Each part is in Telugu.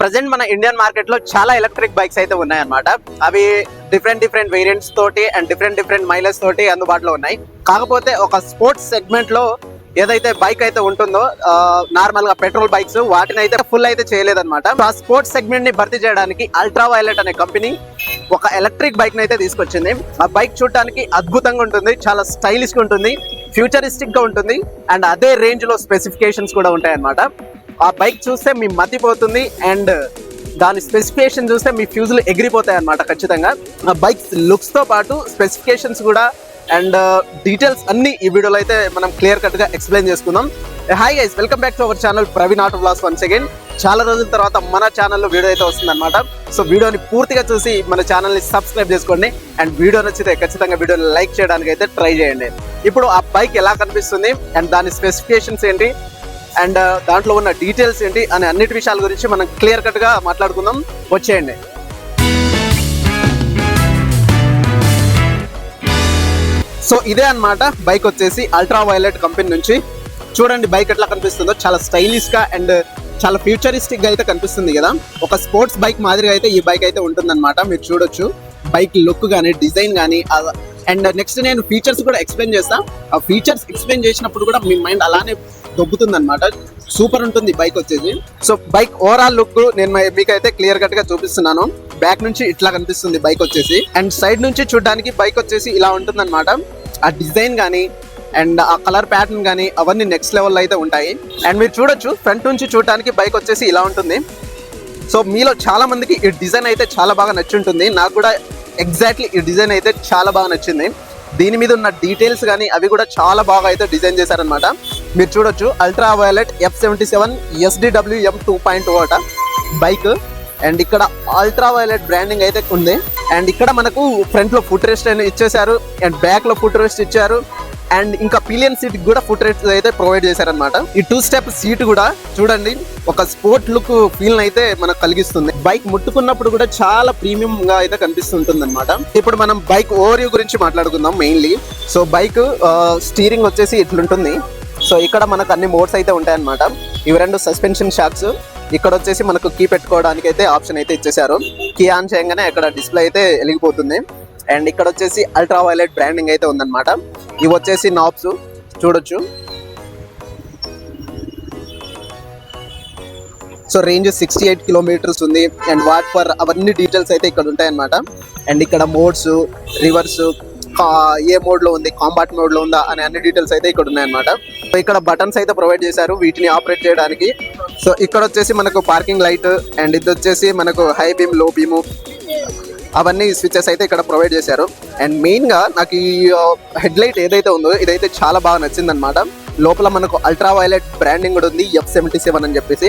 ప్రజెంట్ మన ఇండియన్ మార్కెట్లో చాలా ఎలక్ట్రిక్ బైక్స్ అయితే ఉన్నాయన్నమాట. అవి డిఫరెంట్ డిఫరెంట్ వేరియంట్స్ తోటి అండ్ డిఫరెంట్ డిఫరెంట్ మైలేజ్ తోటి అందుబాటులో ఉన్నాయి. కాకపోతే ఒక స్పోర్ట్స్ సెగ్మెంట్లో ఏదైతే బైక్ అయితే ఉంటుందో నార్మల్గా పెట్రోల్ బైక్స్ వాటిని అయితే ఫుల్ అయితే చేయలేదన్నమాట. ఆ స్పోర్ట్స్ సెగ్మెంట్ని భర్తీ చేయడానికి అల్ట్రా వైలెట్ అనే కంపెనీ ఒక ఎలక్ట్రిక్ బైక్ అయితే తీసుకొచ్చింది. ఆ బైక్ చూడటానికి అద్భుతంగా ఉంటుంది చాలా స్టైలిష్గా ఉంటుంది ఫ్యూచరిస్టిక్గా ఉంటుంది అండ్ అదే రేంజ్లో స్పెసిఫికేషన్స్ కూడా ఉంటాయన్నమాట. ఆ బైక్ చూస్తే మీ మతిపోతుంది అండ్ దాని స్పెసిఫికేషన్ చూస్తే మీ ఫ్యూజులు ఎగిరిపోతాయి అనమాట ఖచ్చితంగా. ఆ బైక్ లుక్స్తో పాటు స్పెసిఫికేషన్స్ కూడా అండ్ డీటెయిల్స్ అన్ని ఈ వీడియోలో అయితే మనం క్లియర్ కట్గా ఎక్స్ప్లెయిన్ చేసుకుందాం. Hi guys welcome back to our channel Praveen auto blast once again. చాలా రోజుల తర్వాత మన ఛానల్లో వీడియో అయితే వస్తుందన్నమాట. సో వీడియోని పూర్తిగా చూసి మన ఛానల్ని సబ్స్క్రైబ్ చేసుకోండి అండ్ వీడియో నచ్చితే ఖచ్చితంగా వీడియోని లైక్ చేయడానికి అయితే ట్రై చేయండి. ఇప్పుడు ఆ బైక్ ఎలా కనిపిస్తుంది అండ్ దాని స్పెసిఫికేషన్స్ ఏంటి? అండ్ దాంట్లో ఉన్న డీటెయిల్స్ ఏంటి అనే అన్నిటి విషయాల గురించి మనం క్లియర్ కట్గా మాట్లాడుకుందాం. వచ్చేయండి. సో ఇదే అన్నమాట. బైక్ వచ్చేసి అల్ట్రా వైలెట్ కంపెనీ నుంచి. చూడండి బైక్ ఎట్లా కనిపిస్తుందో. చాలా స్టైలిష్గా అండ్ చాలా ఫ్యూచరిస్టిక్గా అయితే కనిపిస్తుంది కదా. ఒక స్పోర్ట్స్ బైక్ మాదిరిగా అయితే ఈ బైక్ అయితే ఉంటుందన్నమాట. మీరు చూడొచ్చు. బైక్ లుక్ కానీ డిజైన్ కానీ అండ్ నెక్స్ట్ నేను ఫీచర్స్ కూడా ఎక్స్ప్లెయిన్ చేస్తాను ఆ ఫీచర్స్ ఎక్స్ప్లెయిన్ చేసినప్పుడు కూడా మీ మైండ్ అలానే దొబ్బుతుంది అనమాట సూపర్ ఉంటుంది బైక్ వచ్చేసి. సో బైక్ ఓవరాల్ లుక్ నేను మీకైతే క్లియర్ కట్గా చూపిస్తున్నాను. బ్యాక్ నుంచి ఇట్లా కనిపిస్తుంది బైక్ వచ్చేసి. అండ్ సైడ్ నుంచి చూడడానికి బైక్ వచ్చేసి ఇలా ఉంటుంది ఆ డిజైన్ కానీ అండ్ ఆ కలర్ ప్యాటర్న్ కానీ అవన్నీ నెక్స్ట్ లెవెల్లో అయితే ఉంటాయి. అండ్ మీరు చూడొచ్చు ఫ్రంట్ నుంచి చూడడానికి బైక్ వచ్చేసి ఇలా ఉంటుంది. సో మీలో చాలా మందికి ఈ డిజైన్ అయితే చాలా బాగా నచ్చుంటుంది. నాకు కూడా ఎగ్జాక్ట్లీ ఈ డిజైన్ అయితే చాలా బాగా నచ్చింది. దీని మీద ఉన్న డీటెయిల్స్ కానీ అవి కూడా చాలా బాగా అయితే డిజైన్ చేశారనమాట మీరు చూడొచ్చు. Ultraviolette F seventy seven S D W M two point ఓట బైక్ అండ్ ఇక్కడ అల్ట్రా వయలెట్ బ్రాండింగ్ అయితే ఉంది. అండ్ ఇక్కడ మనకు ఫ్రంట్లో ఫుట్ రెస్ట్ అని ఇచ్చేసారు అండ్ బ్యాక్లో ఫుట్ రెస్ట్ ఇచ్చారు. అండ్ ఇంకా పిలియన్ సీట్ కూడా ఫుట్ రెస్ట్ అయితే ప్రొవైడ్ చేశారనమాట ఈ టూ స్టెప్ సీట్ కూడా చూడండి. ఒక స్పోర్ట్ లుక్ ఫీల్ అయితే మనకు కలిగిస్తుంది. బైక్ ముట్టుకున్నప్పుడు కూడా చాలా ప్రీమియం గా అయితే కనిపిస్తుంటుంది అనమాట ఇప్పుడు మనం బైక్ ఓవర్ గురించి మాట్లాడుకుందాం మెయిన్లీ సో బైక్ స్టీరింగ్ వచ్చేసి ఇట్లుంటుంది. సో ఇక్కడ మనకు అన్ని మోడ్స్ అయితే ఉంటాయన్నమాట. ఇవి రెండు సస్పెన్షన్ షాక్స్ ఇక్కడ వచ్చేసి మనకు కీ పెట్టుకోవడానికి అయితే ఆప్షన్ అయితే ఇచ్చేసారు కీ ఆన్ చేయగానే ఇక్కడ డిస్ప్లే అయితే వెలిగిపోతుంది. అండ్ ఇక్కడ వచ్చేసి అల్ట్రా వైలెట్ బ్రాండింగ్ అయితే ఉందన్నమాట. ఇవి వచ్చేసి నాబ్స్ చూడొచ్చు. So range sixty eight kilometres ఉంది అండ్ వాట్ ఫర్ అవన్నీ డీటెయిల్స్ అయితే ఇక్కడ ఉంటాయన్నమాట. అండ్ ఇక్కడ మోడ్స్ రివర్స్ ఏ మోడ్లో ఉంది కాంబాట్ మోడ్లో ఉందా అనే అన్ని డీటెయిల్స్ అయితే ఇక్కడ ఉన్నాయన్నమాట. సో ఇక్కడ బటన్స్ అయితే ప్రొవైడ్ చేశారు వీటిని ఆపరేట్ చేయడానికి. సో ఇక్కడ వచ్చేసి మనకు పార్కింగ్ లైట్ అండ్ ఇది వచ్చేసి మనకు హై బీమ్లో బీము అవన్నీ స్విచెస్ అయితే ఇక్కడ ప్రొవైడ్ చేశారు. అండ్ మెయిన్గా నాకు ఈ హెడ్ లైట్ ఏదైతే ఉందో ఇదైతే చాలా బాగా నచ్చింది అనమాట లోపల మనకు అల్ట్రా వైలెట్ బ్రాండింగ్ కూడా ఉంది ఎఫ్ సెవెంటీ సెవెన్ అని చెప్పేసి.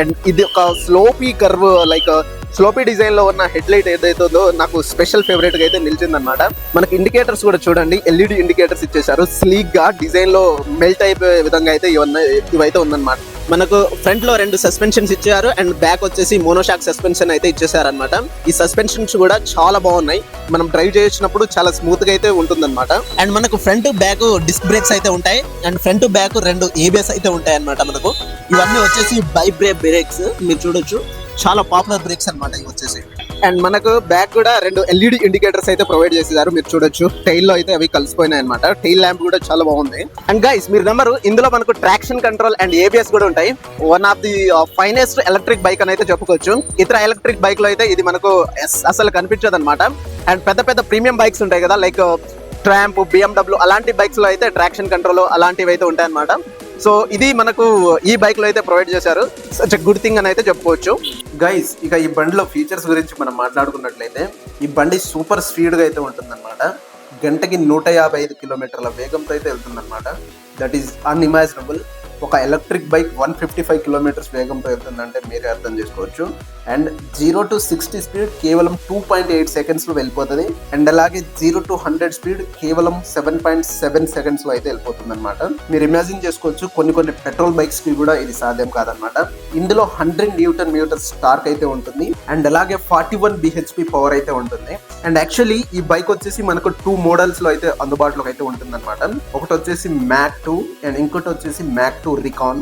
అండ్ ఇది ఒక స్లోపీ కర్వ్ లైక్ స్లోపీ డిజైన్లో ఉన్న హెడ్ లైట్ ఏదైతే ఉందో నాకు స్పెషల్ ఫేవరెట్గా అయితే నిలిచిందనమాట మనకి ఇండికేటర్స్ కూడా చూడండి ఎల్ఈడి ఇండికేటర్స్ ఇచ్చేసారు స్లీక్గా డిజైన్లో మెల్ట్ అయిపోయే విధంగా అయితే ఇవన్నీ ఇవైతే ఉందన్నమాట. మనకు ఫ్రంట్లో రెండు సస్పెన్షన్స్ ఇచ్చారు అండ్ బ్యాక్ వచ్చేసి మోనోషాక్ సస్పెన్షన్ అయితే ఇచ్చేసారనమాట ఈ సస్పెన్షన్స్ కూడా చాలా బాగున్నాయి. మనం డ్రైవ్ చేసినప్పుడు చాలా స్మూత్గా అయితే ఉంటుందన్నమాట. అండ్ మనకు ఫ్రంట్ బ్యాక్ డిస్క్ బ్రేక్స్ అయితే ఉంటాయి. అండ్ ఫ్రంట్ బ్యాక్ రెండు ఏబిఎస్ అయితే ఉంటాయి అనమాట మనకు. ఇవన్నీ వచ్చేసి బై బ్రేక్ బ్రేక్స్ మీరు చూడొచ్చు. చాలా పాపులర్ బ్రేక్స్ అనమాట ఇవి వచ్చేసి. అండ్ మనకు బ్యాక్ కూడా రెండు ఎల్ఈడి ఇండికేటర్స్ అయితే ప్రొవైడ్ చేసేసారు మీరు చూడొచ్చు. టైల్లో అయితే అవి కలిసిపోయినాయి అనమాట టైల్ ల్యాంప్ కూడా చాలా బాగుంది. అండ్ గైస్ మీరు నెంబరు ఇందులో మనకు ట్రాక్షన్ కంట్రోల్ అండ్ ఏబిఎస్ కూడా ఉంటాయి. One of the finest electric bike అని అయితే చెప్పుకోవచ్చు. ఇతర ఎలక్ట్రిక్ బైక్లో అయితే ఇది మనకు అసలు కనిపించదు అనమాట అండ్ పెద్ద పెద్ద ప్రీమియం బైక్స్ ఉంటాయి కదా లైక్ ట్రాంప్ బిఎండబ్ల్యూ అలాంటి బైక్స్లో అయితే ట్రాక్షన్ కంట్రోల్ అలాంటివి అయితే ఉంటాయి అనమాట సో ఇది మనకు ఈ బైక్లో అయితే ప్రొవైడ్ చేశారు. సచ్ గుడ్ థింగ్ అని అయితే చెప్పుకోవచ్చు. గైస్ ఇక ఈ బండిలో ఫీచర్స్ గురించి మనం మాట్లాడుకున్నట్లయితే ఈ బండి సూపర్ స్పీడ్గా అయితే ఉంటుందన్నమాట. గంటకి నూట యాభై ఐదు కిలోమీటర్ల వేగంతో అయితే వెళ్తుందన్నమాట. దట్ ఈస్ అన్ఇమాజినబుల్ ఒక electric bike one fifty five kilometres వేగంతో వెళ్తుందంటే మీరే అర్థం చేసుకోవచ్చు. And zero to sixty speed కేవలం టూ పాయింట్ ఎయిట్ సెకండ్స్లో వెళ్ళిపోతుంది. అండ్ అలాగే జీరో టు హండ్రెడ్ స్పీడ్ కేవలం సెవెన్ పాయింట్ సెవెన్ సెకండ్స్లో అయితే వెళ్ళిపోతుంది అనమాట మీరు ఇమాజిన్ చేసుకోవచ్చు కొన్ని కొన్ని పెట్రోల్ బైక్స్కి కూడా ఇది సాధ్యం కాదనమాట ఇందులో హండ్రెడ్ న్యూటన్ మీటర్స్ టార్క్ అయితే ఉంటుంది. అండ్ అలాగే ఫార్టీ వన్ బిహెచ్పి పవర్ అయితే ఉంటుంది. అండ్ యాక్చువల్లీ ఈ బైక్ వచ్చేసి మనకు టూ మోడల్స్లో అయితే అందుబాటులోకి అయితే ఉంటుంది అనమాట ఒకటి వచ్చేసి మ్యాక్ టూ అండ్ ఇంకోటి వచ్చేసి Mach two Recon.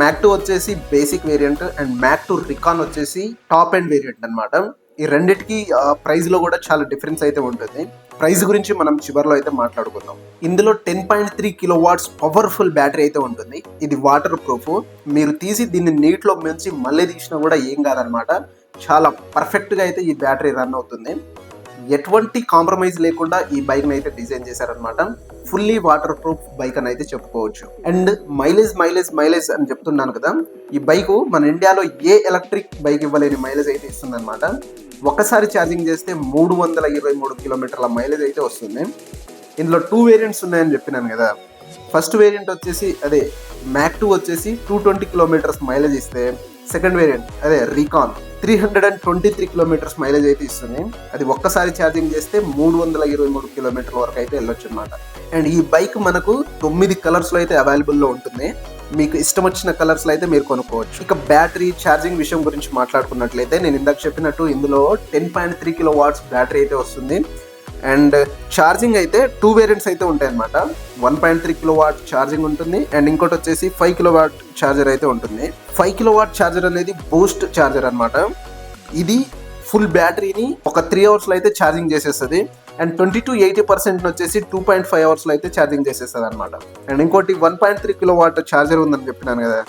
Mach two వచ్చేసి basic variant and Mach two Recon వచ్చేసి టాప్ అండ్ వేరియంట్ అన్నమాట. ఈ రెండిటికి ప్రైస్లో కూడా చాలా డిఫరెన్స్ అయితే ఉంటుంది. ప్రైస్ గురించి మనం చివరిలో అయితే మాట్లాడుకుందాం. ఇందులో ten point three kilo watts powerful battery అయితే ఉంటుంది. ఇది వాటర్ ప్రూఫ్ మీరు తీసి దీన్ని నీటిలో మించి మళ్ళీ తీసినా కూడా ఏం కాదనమాట చాలా పర్ఫెక్ట్గా అయితే ఈ బ్యాటరీ రన్ అవుతుంది. ఎటువంటి కాంప్రమైజ్ లేకుండా ఈ బైక్ అయితే డిజైన్ చేశారనమాట ఫుల్లీ వాటర్ ప్రూఫ్ బైక్ అని అయితే చెప్పుకోవచ్చు. అండ్ మైలేజ్ మైలేజ్ మైలేజ్ అని చెప్తున్నాను కదా ఈ బైక్ మన ఇండియాలో ఏ ఎలక్ట్రిక్ బైక్ ఇవ్వలేని మైలేజ్ అయితే ఇస్తుంది అనమాట ఒకసారి ఛార్జింగ్ చేస్తే మూడు వందల ఇరవై మూడు కిలోమీటర్ల మైలేజ్ అయితే వస్తుంది. ఇందులో టూ వేరియంట్స్ ఉన్నాయని చెప్పినాను కదా. ఫస్ట్ వేరియంట్ వచ్చేసి అదే మ్యాక్ టూ వచ్చేసి టూ ట్వంటీ కిలోమీటర్స్ మైలేజ్ ఇస్తే సెకండ్ వేరియంట్ అదే Recon three hundred and twenty three kilometres mileage అయితే ఇస్తుంది. అది ఒక్కసారి ఛార్జింగ్ చేస్తే మూడు వందల ఇరవై మూడు కిలోమీటర్ల వరకు అయితే వెళ్ళొచ్చు అనమాట అండ్ ఈ బైక్ మనకు తొమ్మిది కలర్స్లో అయితే అవైలబుల్లో ఉంటుంది. మీకు ఇష్టం వచ్చిన కలర్స్లో అయితే మీరు కొనుక్కోవచ్చు. ఇక బ్యాటరీ ఛార్జింగ్ విషయం గురించి మాట్లాడుకున్నట్లయితే నేను ఇందాక చెప్పినట్టు ఇందులో ten point three kilo watts battery అయితే వస్తుంది. అండ్ ఛార్జింగ్ అయితే టూ వేరియంట్స్ అయితే ఉంటాయి అనమాట one point three kilo watt charging ఉంటుంది అండ్ ఇంకోటి వచ్చేసి ఫైవ్ కిలో వాట్ ఛార్జర్ అయితే ఉంటుంది. ఫైవ్ కిలో వాట్ ఛార్జర్ అనేది బూస్ట్ ఛార్జర్ అనమాట ఇది ఫుల్ బ్యాటరీని ఒక త్రీ అవర్స్లో అయితే ఛార్జింగ్ చేసేస్తుంది and twenty to eighty percent వచ్చేసి టూ పాయింట్ ఫైవ్ అవర్స్లో అయితే ఛార్జింగ్ చేసేస్తుంది అనమాట అండ్ ఇంకోటి one point three kilo watt charger ఉందని చెప్పినాను కదా.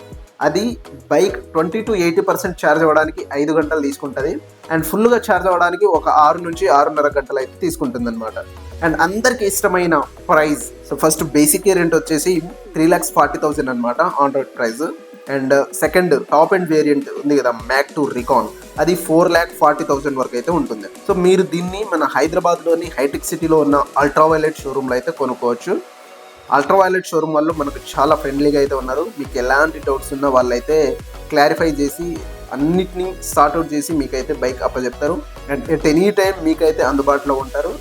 అది bike twenty to eighty percent charge అవ్వడానికి ఐదు గంటలు తీసుకుంటుంది. అండ్ ఫుల్గా ఛార్జ్ అవ్వడానికి ఒక ఆరు నుంచి ఆరున్నర గంటలు అయితే తీసుకుంటుంది అనమాట అండ్ అందరికి ఇష్టమైన price so first basic variant వచ్చేసి త్రీ ల్యాక్స్ ఫార్టీ థౌసండ్ అనమాట on road price and second top end variant ఉంది కదా మ్యాక్ టు రికాన్ అది ఫోర్ ల్యాక్ ఫార్టీ థౌసండ్ వరకు అయితే ఉంటుంది. సో మీరు దీన్ని మన హైదరాబాద్లోని హైటెక్ సిటీలో ఉన్న అల్ట్రావైలెట్ షోరూమ్లో అయితే కొనుక్కోవచ్చు. అల్ట్రావైలెట్ షోరూమ్ వాళ్ళు మనకు చాలా ఫ్రెండ్లీగా అయితే ఉన్నారు. మీకు ఎలాంటి డౌట్స్ ఉన్నా వాళ్ళైతే క్లారిఫై చేసి అన్నిటినీ సార్ట్అవుట్ చేసి మీకైతే బైక్ అప్పచెప్తారు అండ్ ఎట్ ఎనీ టైం మీకైతే అందుబాటులో ఉంటారు.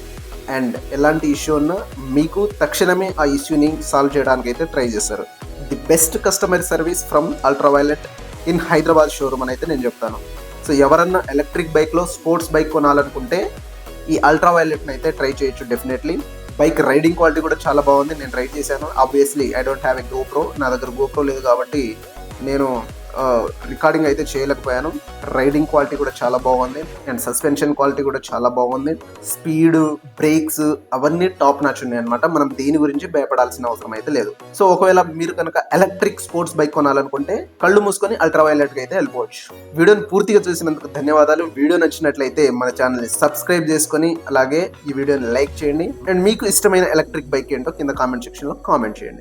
అండ్ ఎలాంటి ఇష్యూ ఉన్నా మీకు తక్షణమే ఆ ఇష్యూని సాల్వ్ చేయడానికి అయితే ట్రై చేస్తారు. The best customer service from Ultraviolette in Hyderabad showroom అని అయితే నేను చెప్తాను. సో ఎవరన్నా ఎలక్ట్రిక్ బైక్లో స్పోర్ట్స్ బైక్ కొనాలనుకుంటే ఈ అల్ట్రావైలెట్ని అయితే ట్రై చేయొచ్చు డెఫినెట్లీ బైక్ రైడింగ్ క్వాలిటీ కూడా చాలా బాగుంది. నేను రైడ్ చేశాను. Obviously I don't have a GoPro నా దగ్గర గోప్రో లేదు కాబట్టి నేను రికార్డింగ్ అయితే చేయలేకపోయాను. రైడింగ్ క్వాలిటీ కూడా చాలా బాగుంది. అండ్ సస్పెన్షన్ క్వాలిటీ కూడా చాలా బాగుంది. స్పీడ్ బ్రేక్స్ అవన్నీ టాప్ నాచ్ ఉన్నాయి అనమాట మనం దీని గురించి భయపడాల్సిన అవసరం అయితే లేదు. సో ఒకవేళ మీరు కనుక ఎలక్ట్రిక్ స్పోర్ట్స్ బైక్ కొనాలనుకుంటే కళ్ళు మూసుకొని అల్ట్రా వైలెట్ అయితే వెళ్ళిపోవచ్చు. వీడియోని పూర్తిగా చూసినందుకు ధన్యవాదాలు. వీడియో నచ్చినట్లయితే మన ఛానల్ని సబ్స్క్రైబ్ చేసుకొని అలాగే ఈ వీడియోని లైక్ చేయండి. అండ్ మీకు ఇష్టమైన ఎలక్ట్రిక్ బైక్ ఏంటో కింద కామెంట్ సెక్షన్లో కామెంట్ చేయండి.